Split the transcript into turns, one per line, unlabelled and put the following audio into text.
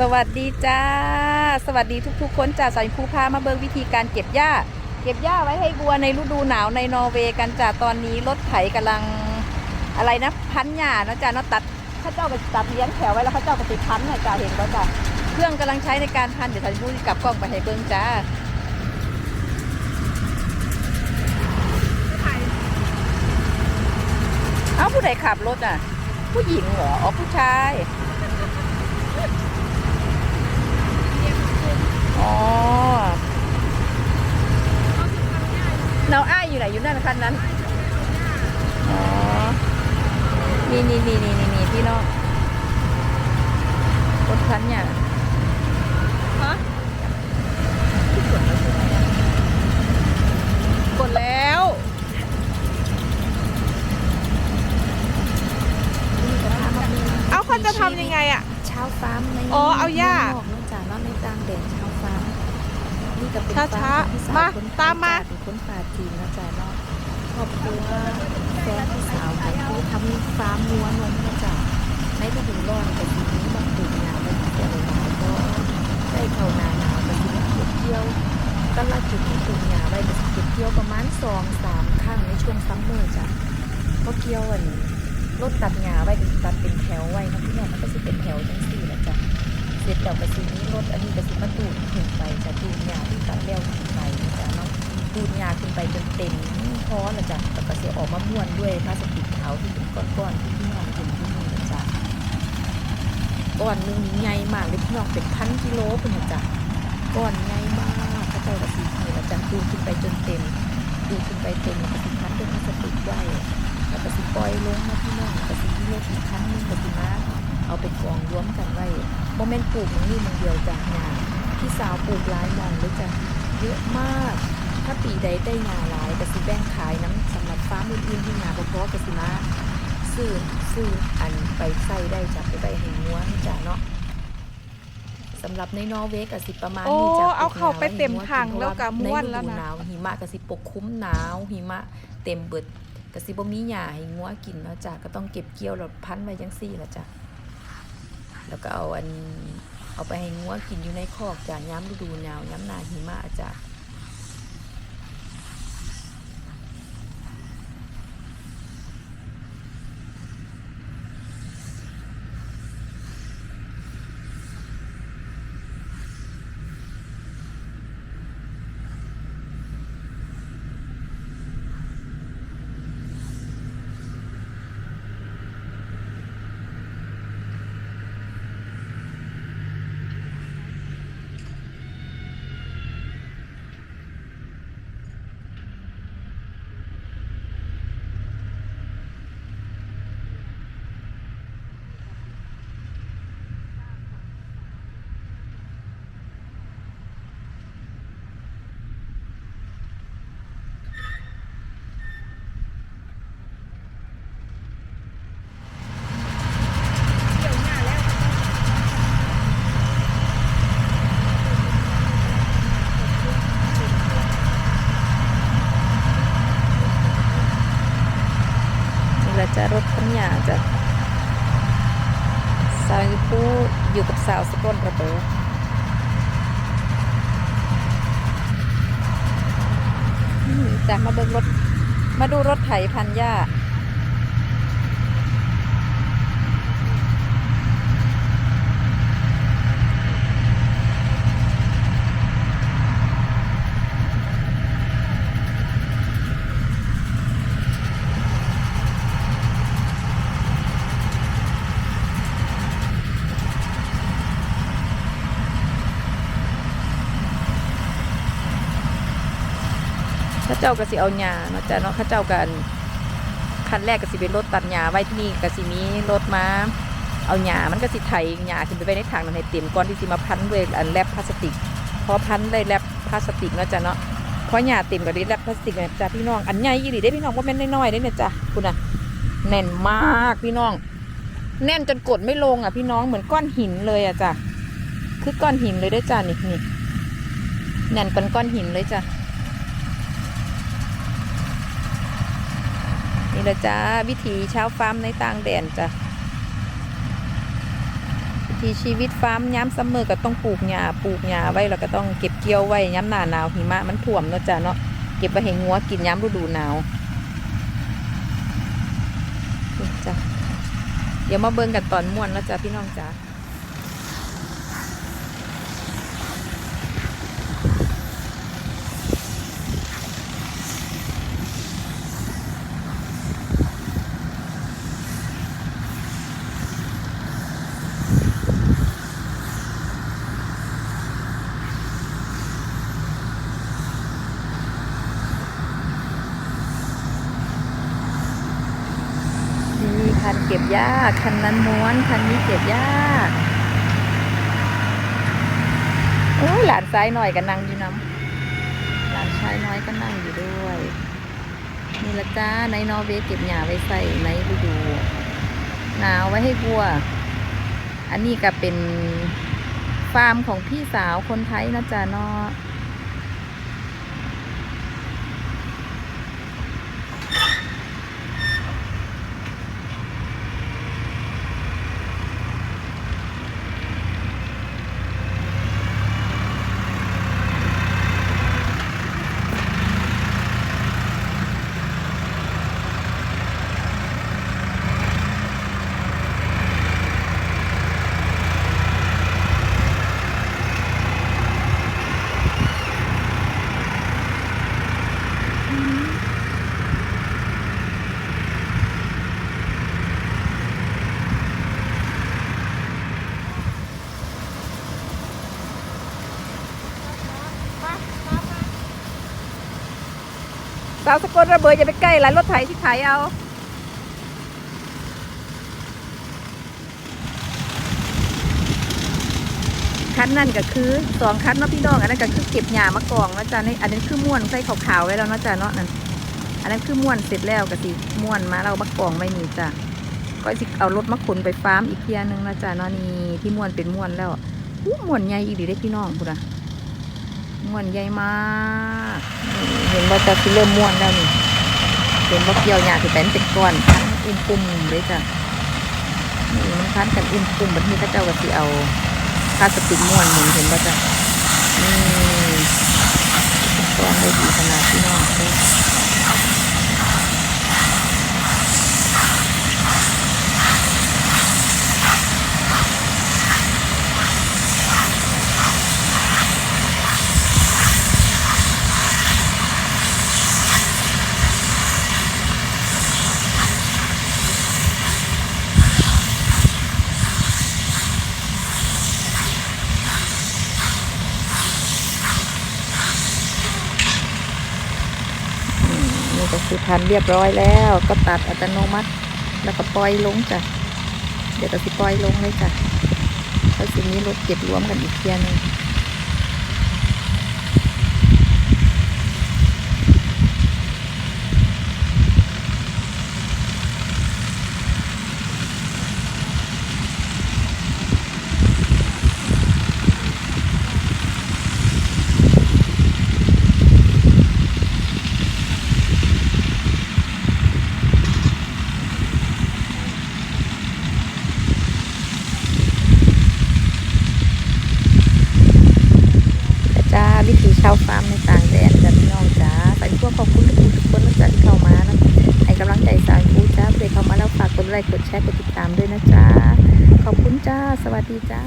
สวัสดีจ้า สวัสดีทุกๆคนจ้าสายภูพามาเบิงวิธีการเก็บหญ้า เก็บหญ้าไว้ให้บัวในฤดูหนาวในนอร์เวย์กันจ้าตอนนี้รถไถกำลังอะไรนะพันหญ้าเนาะจ้าเนาะตัดข้าเจ้าก็ตัดเลี้ยงแถวไว้แล้วข้าเจ้าก็ติดพันน่ะจ้าเห็นป่ะจ้าเครื่องกำลังใช้ในการพันเดี๋ยวสายภูกลับกล้องไปให้เบิงจ้าเอ้าผู้ใดขับรถอะ ผู้หญิงเหรออ๋อผู้ชาย อ๋อเราอ้ายอยู่ไหนอยู่นั่นคันนั้นอ๋อนี่นี่นี่นี่นี่นี่พี่น้องรถคันเนี่ย
ฮะ
ที่กดแล้วใช่ไหมอะ
กดแล้วเอาเขาจะทำยังไงอะ
เช้าฟ้ามใน
อ๋อเอาหญ้า
นอกนอกจากนอกในกลางแดดเช้าฟ้าม นี่ก็เป็น
ช้าๆ
ฟ้ของพี่สว
มา
คน
ตามมา
เป็นคนป่าจีนนะจ๊ะเนาะครอบครัวแฟนพี่สาวของเขาทำฟาร์มวัวนมนะจ๊ะในฤดูร้อนแต่ทีนี้บางปีหนาวเป็นเกี่ยวหนาวก็ได้เข้าหนาหนาวแต่ทีนี้เก็บเกี่ยวก็ละจุดที่ปลูกหญ้าไว้ก็สิเก็บเกี่ยวประมาณสองสามครั้งในช่วงซัมเมอร์จ้ะเพราะเกี่ยวอันรถตัด เสร็จแล้วก็สินี้รถอันนี้ก็สิมาตูดขึ้นไปจะตูดหญ้าที่ตัดแล้วขึ้นไปจะเนาะตูดหญ้าขึ้นไปจนเต็มพอแล้วจ้ะแล้วก็สิออกมาม้วนด้วยพลาสติกขาวที่เป็นก้อนๆที่พี่น้องเห็นที่นี่นะจ้ะก้อนหนึงนี่ใหญ่มากเลยพี่น้องเป็นพันกิโลเป็นนะจ้ะก้อนใหญ่มากพระเจ้าก็สินี่ละจ้ะตูดขึ้นไปจนเต็มตูดขึ้นไปเต็มแล้วก็สิพันด้วยพลาสติกไว้แล้วก็สิปล่อยลงมาพี่น้องก็สิมีรถอีกคันหนึงก็สิมา เอาไปกองรวมกันไว้โมเมนต์ปลูกมันนี่มันเดียวจ้ะงานพี่สาวปลูกหลายหมองเลยจ้ะเยอะมาก ถ้าปีใดได้งาหลายก็สิแบ่งขายน้ำสำหรับฟ้าร์มอื่นๆที่งาเพราะๆก็สิมาซื้อซื้ออันไปใส่ได้จ้ะไปใบให้งัวนี่จ้ะเนาะสำหรับในนอร์เวย์ก็สิประมาณนี้จ้ะ
โอ้เอาเข้าไปเต็มถัง
พราะ
แล้วก็ม้วนแล้วนะ
ในฤดูหนาวหิมะก็สิปกคลุมหนาวหิมะเต็มเบิดก็สิบ่มีหญ้าให้งัวกินเนาะจ้ะก็ต้องเก็บเกี่ยวแล้วพันไว้จังซี่ล่ะจ้ะ แล้วก็เอาอันเอาไปให้งัวกินอยู่ในคอกจากย้ำฤดูหนาวย้ำนาหิมะจ้ะ นี่แห ละจ้ะรถพันหยาจ้ะสาวผู้อยู่กับสาวสกลระเบิดนี่จ้ะมาเบิ่งรถ มาดูรถไถพันหญ้า จ้าก็สิเอาหญ้าเนาะจ้ะเนาะข้าเจ้ากันคันแรกก็สิเป็นรถตัดหญ้าไว้ที่นี่ก็สิมีรถมาเอาหญ้ามันก็สิไถหญ้าขึ้นไปไว้ในถังนั้นให้เต็มก่อนที่สิมาพันด้วยอันแรปพลาสติก พอพันเลยแรปพลาสติกเนาะจ้ะเนาะเพอหญ้าเต็มก็ได้แรปพลาสติกเนี่ยจ้ะพี่น้องอันใหญ่ยี่หลีได้พี่น้องว่าแม่นน้อยๆได้เนี่ยจ้ะคุณน่ะแน่นมากพี่น้อง แน่นจนกดไม่ลงอะพี่น้องเหมือนก้อนหินเลยอะจ้ะคือก้อนหินเลยได้จ้ะนี่นี่แน่นเป็นก้อนหินเลยจ้ะ แหละจ้า วิถีชาวฟาร์มในต่างแดนจ้ะวิถีชีวิตฟาร์มย้ำซัมเมอร์ก็ต้องปลูกหญ้าปลูกหญ้าไว้แล้วก็ต้องเก็บเกี่ยวไว้ย้ำหน้าหนาวหิมะมันท่วมเนาะจ้ะเนาะเก็บไปให้งัวกินย้ำฤดูหนาวจ้ะเดี๋ยวมาเบิ่งกันตอนม่วนแล้วจ้ะพี่น้องจ้ะ นี่คั นเก็บหญ้าคันนั้นม้วน คันนี้เก็บหญ้าโอ้ยหลานซ้ายหน่อยก็นั่งอยู่น้ำหลานชายน้อยก็นั่งอยู่ด้วย นี่ละจ้าในนอร์เวย์เก็บหญ้าไว้ใส่ในฤดูหนาวไว้ให้วัว อันนี้ก็เป็นฟาร์มของพี่สาวคนไทยนะจ๊ะเนาะ สาวสกลระเบิดอย่าไปใกล้หลายรถไถที่ขายเอาคันนั่นก็คือสองคันเนาะพี่น้องอันนั้นก็คือเก็บหญ้ามากองนะจ๊ะนี่อันนั้นคือม้วนใส่ขาวๆไว้แล้วนาะจ๊ะเนาะนั่นอันนั้นคือม้วนเสร็จแล้วก็สิม้วนมาเรามากองไว้นี่จ้ะก็สิเอารถมาขนไปฟาร์มอีกเทียนึงนะจ๊ะเนาะนี่ที่ม้วนเป็นม้วนแล้วอู้ม้วนใหญ่อีหลีได้พี่น้องพูดอะ ม่วนใหญ่มากเห็นว่าจะคือเริ่มม่วนแล้วนี่เห็นว่าเกี่ยวหยาคือเป็นเป็นก้อนอุ้มปุ่มเลยจ้ะนี่มันคันกันอุ้มปุ่มแบบนี้ก็เจ้าก็สิเอาพลาสติกม่วนหมุนเห็นว่าจะนี่ตอนได้ดีขนาดที่น้องเลย ที่พันเรียบร้อยแล้ว ก็ตัดอัตโนมัติ แล้วก็ปล่อยลงจ้ะ เดี๋ยวก็สิปล่อยลงเลยจ้ะแล้วสิ่งนี้รถเก็บรวมกันอีกเทียนึง จ้าวิถีชาวฟาร์มในต่างแดนจ้ะพี่น้องจ้าสายพวกขอบคุณทุกคนทุกคนนะจ๊ะที่เข้ามานะให้กำลังใจสายฟูจ้าเพื่อเข้ามาแล้วฝากกดไลค์กดแชร์กดติดตามด้วยนะจ้าขอบคุณจ้า สวัสดีจ้า